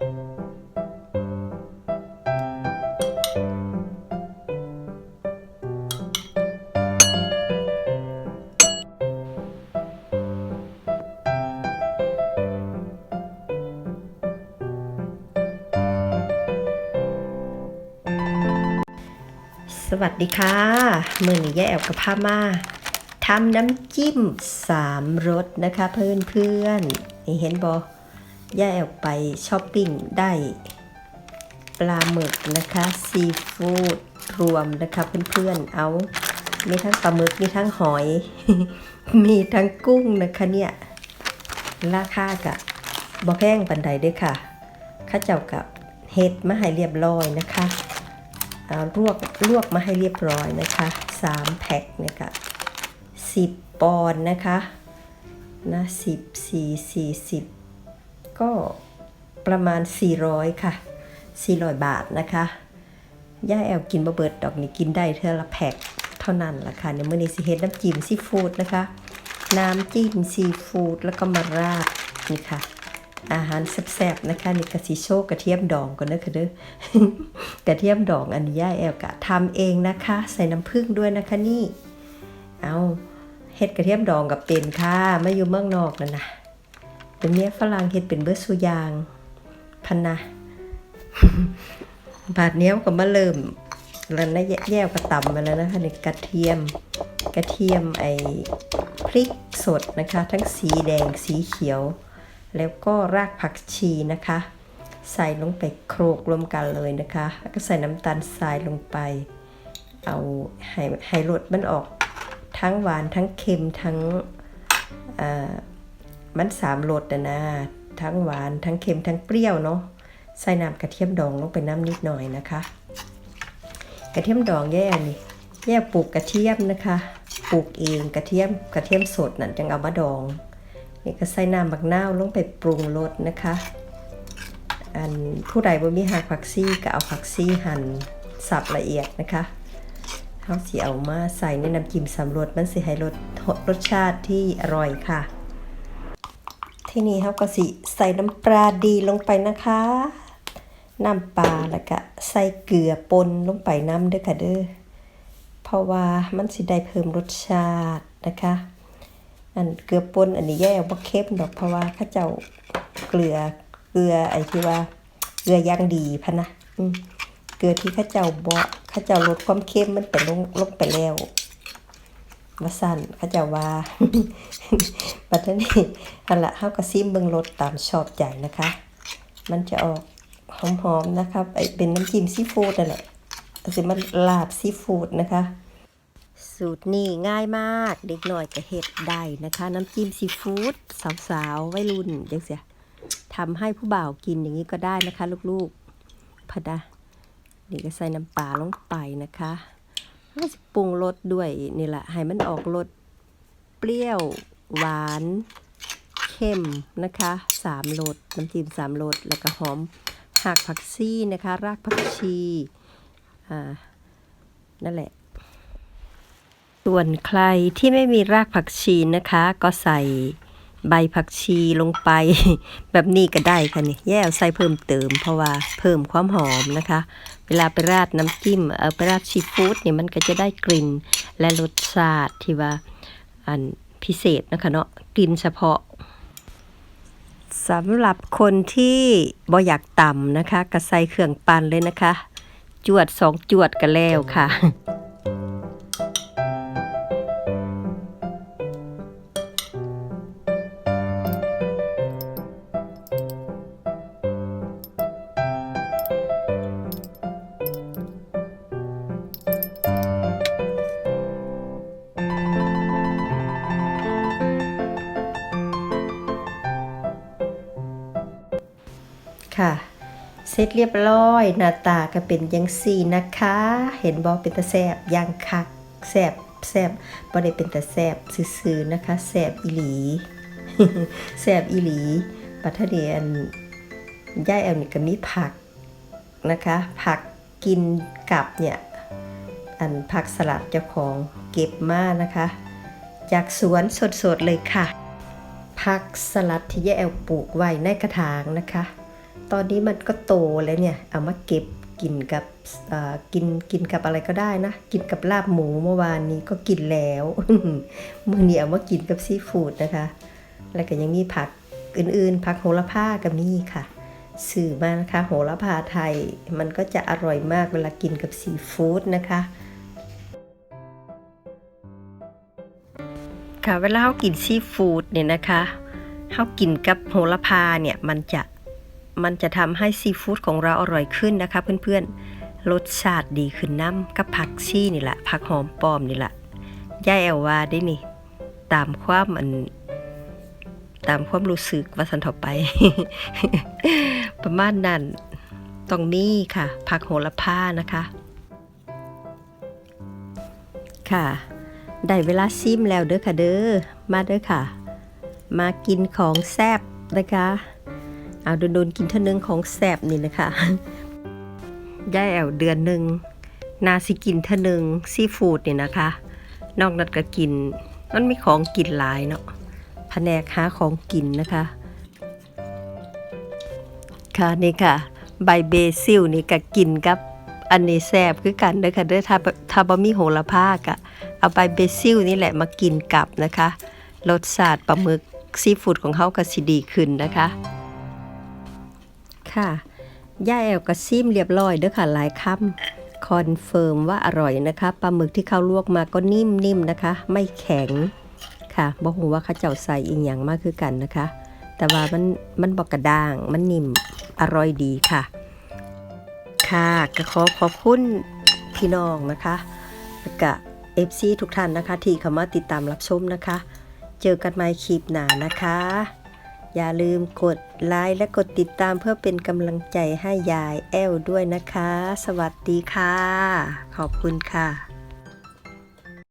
สวัสดีค่ะ มือนี้ย่แอวกับพามาทำน้ำจิ้มสามรสนะคะเพื่อนเพื่อนนี่เห็นบอ ย่าแอวไปช้อปปิ้งได้ปลาหมึกนะคะซีฟู้ดรวมนะคะเพื่อนๆเอา มีทั้งปลาหมึกมีทั้งหอย มีทั้งกุ้งนะคะเนี่ยราคากะบ่แพงปันใดด้วยค่ะข้าเจ้ากับเฮ็ดมาให้เรียบร้อยนะคะอ่าลวกลวกมาให้เรียบร้อยนะคะ3แพ็คเนี่ยค่ะ10 ปอนด์นะคะนะ10 4 40 ก็ประมาณ 400 ค่ะ 400 บาทนะคะย่าแอลกินบะเบิดดอกนี่กินได้เท่าละแพ็คเท่านั้นละค่ะในมื่อนี้สิเฮ็ดน้ำจิ้มซีฟู้ดนะคะ น้ำจิ้มซีฟู้ดแล้วก็มาราดนี่ค่ะ อาหารแซ่บๆนะคะนี่กะสิโชกกระเทียมดองก่อนนะค่ะเด้อกระเทียมดองอันนี้ย่าแอลกะทำเองนะคะ ใส่น้ำผึ้งด้วยนะคะนี่เอาเฮ็ดกระเทียมดองกับเป็นค่ะไม่อยู่เมืองนอกนั่นนะ เป็นเมียฝรั่งเฮ็ดเป็นเบิร์สุยางพันนะบาดเนี้ยวก็มาเริ่มแล้วนะแยแยวกระตำมาแล้วนะคะนี่กระเทียมกระเทียมไอพริกสดนะคะ ทั้งสีแดงสีเขียว แล้วก็รากผักชีนะคะ ใส่ลงไปโครกรวมกันเลยนะคะ แล้วก็ใส่น้ำตาลทรายลงไป เอาให้ให้รสมันออกทั้งหวานทั้งเค็มทั้งอ่า มันสามรสนะนะทั้งหวานทั้งเค็มทั้งเปรี้ยวเนาะใส่น้ำกระเทียมดองลงไปน้ำนิดหน่อยนะคะ กระเทียมดองแย่นี่แย่ปลูกกระเทียมนะคะปลูกเองกระเทียมกระเทียมสดนั่นจังเอามาดองนี่ก็ใส่น้ำบักนาวลงไปปรุงรสนะคะ อันผู้ใดบ่มีหักผักซี่ก็เอาผักซี่หั่นสับละเอียดนะคะเขาสิเอามาใส่ในน้ำจิ้มสำรสมันสิให้รสรสชาติที่อร่อยค่ะ ที่นี่เขาก็สิใส่น้ำปลาดีลงไปนะคะ น้ำปลาแล้วก็ใส่เกลือปนลงไปน้ำเด้อค่ะเด้อ เพราะว่ามันสิได้เพิ่มรสชาตินะคะ อันเกลือปนอันนี้แย่บ่เข้มดอกเพราะว่าข้าเจ้าเกลือเกลือไอ้ที่ว่าเกลือย่างดีพะนะเกลือที่ข้าเจ้าบ่ข้าเจ้าลดความเค็มมันไปลงลงไปแล้ว ว่าสั่นเขาจ้าว่าบัดนี้อันละเฮาก็ซิมเบิ่งรสตามชอบใจนะคะ มันจะออกหอมๆนะครับไอเป็นน้ำจิ้มซีฟู้ดนั่นแหละสิมันลาบซีฟู้ดนะคะ สูตรนี้ง่ายมากเด็กหน่อยก็เฮ็ดได้นะคะ น้ำจิ้มซีฟู้ดสาวๆวัยรุ่นจังเสียทำให้ผู้บ่าวกินอย่างนี้ก็ได้นะคะ ลูกๆพะดะนี่ก็ใส่น้ำปลาลงไปนะคะ แล้ปรุงรสด้วยนี่แหละให้มันออกรสเปรี้ยว หวาน เข้มนะคะสามรสน้ำจิ้มสามรสแล้วก็หอมหักผักซี่นะคะ รากผักชีอ่านั่นแหละ ส่วนใครที่ไม่มีรากผักชีนะคะ ก็ใส่ ใบผักชีลงไป แบบนี้ก็ได้ค่ะนี่แย่ใส่เพิ่มเติม เพราะว่าเพิ่มความหอมนะคะ เวลาไปราดน้ำจิ้มเออไปราดซีฟู้ดเนี่ยมันก็จะได้กลิ่นและรสชาติที่ว่าอันพิเศษนะคะเนาะกลิ่นเฉพาะสำหรับคนที่บ่อยากต่ำนะคะก็ใส่เครื่องปั่นเลยนะคะ จวดสองจวดกันแล้วค่ะ ค่ะ เสร็จเรียบร้อย หน้าตาก็เป็นยังสี่นะคะ เห็นบอเป็นตาแซบย่างคักแซบแซบบ่ได้เป็นตาแซบซื่อๆนะคะแซบอีหลีแซบอีหลีปัทะเดียนย่ายแอลนี่ก็มีผักนะคะ ผักกินกับเนี่ย อันผักสลัดเจ้าของเก็บมานะคะ จากสวนสดๆเลยค่ะผักสลัดที่ย่าแอลปลูกไว้ในกระถางนะคะ ตอนนี้มันก็โตแล้วเนี่ย เอามาเก็บกินกับกินกินกับอะไรก็ได้นะ กินกับลาบหมูเมื่อวานนี้ก็กินแล้วมื่อนี้เอามากินกับซีฟู้ดนะคะ แล้วก็ยังมีผักอื่นๆ ผักโหระพาก็มีค่ะ สื่อมานะคะ โหระพาไทยมันก็จะอร่อยมากเวลากินกับซีฟู้ดนะคะค่ะเวลาเขากินซีฟู้ดเนี่ยนะคะเขากินกับโหระพาเนี่ยมันจะ มันจะทำให้ซีฟู้ดของเราอร่อยขึ้นนะคะเพื่อนๆ รสชาติดีขึ้นน้ำกับผักชีนี่แหละผักหอมปลอมนี่แหละย่าแอลว่าได้นี่ ตามความมัน ตามความรู้สึกว่าสันถาไป ประมาณนั้นตรงนี้ค่ะ ผักโหระพานะคะ ค่ะ ได้เวลาซิมแล้วเด้อค่ะเด้อ มาเด้อค่ะ มากินของแซบนะคะ เอาโดนๆกินเท่านึงของแซบนี่นะคะได้แอวเดือนหนึ่งนาสิกินเท่านึงซีฟู้ดนี่นะคะ นอกนั้นก็กิน มันมีของกินหลายเนาะแผนกหาของกินนะคะ ค่ะนี่ค่ะ ใบเบซิลนี่ก็กินกับอันนี้แซบคือกันเด้อค่ะเด้อถ้าถ้าบ่มีโหระพากะเอาใบเบซิลนี่แหละมากินกับนะคะรสชาติปลาหมึกซีฟู้ดของเขาก็สิดีขึ้นนะคะ ค่ะ ย่าแอลกระซิมเรียบร้อยเด้อค่ะหลายคำคอนเฟิร์มว่าอร่อยนะคะปลาหมึกที่เขาลวกมาก็นิ่มๆนะคะ ไม่แข็งค่ะบอกหูว่าเขาเจ้าใส่อีกอย่างมากคือกันนะคะ แต่ว่ามันมันบอกกระด้างมันนิ่มอร่อยดีค่ะ ค่ะก็ขอขอบคุณพี่น้องนะคะแล้วก็เอฟซีทุกท่านนะคะ ที่เข้ามาติดตามรับชมนะคะ เจอกันใหม่คลิปหน้านะคะ อย่าลืมกดไลค์และกดติดตามเพื่อเป็นกำลังใจให้ยายแอลด้วยนะคะ สวัสดีค่ะ ขอบคุณค่ะ